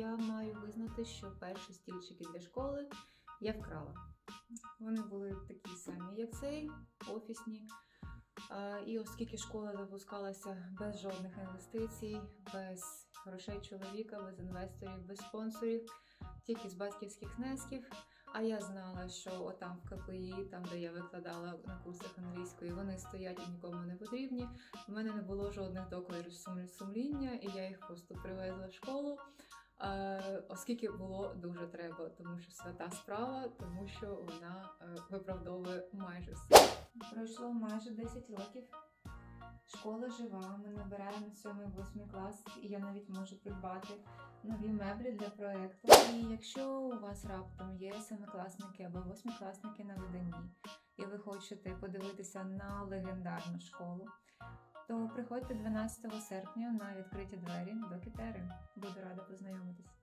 я маю визнати, що перші стільчики для школи я вкрала. Вони були такі самі, як цей, офісні. І оскільки школа запускалася без жодних інвестицій, без грошей чоловіка, без інвесторів, без спонсорів, тільки з батьківських внесків. А я знала, що отам в КПІ, там де я викладала на курсах англійської, вони стоять і нікому не потрібні. У мене не було жодних докладів сумління, і я їх просто привезла в школу. Е, Оскільки було дуже треба, тому що свята справа, тому що вона е, виправдовує майже все. Пройшло майже 10 років. Школа жива, ми набираємо 7-8 клас, і я навіть можу придбати нові меблі для проекту. І якщо у вас раптом є семикласники або восьмикласники на виданні, і ви хочете подивитися на легендарну школу, то приходьте 12 серпня на відкриті двері до Кітери. Буду рада познайомитись.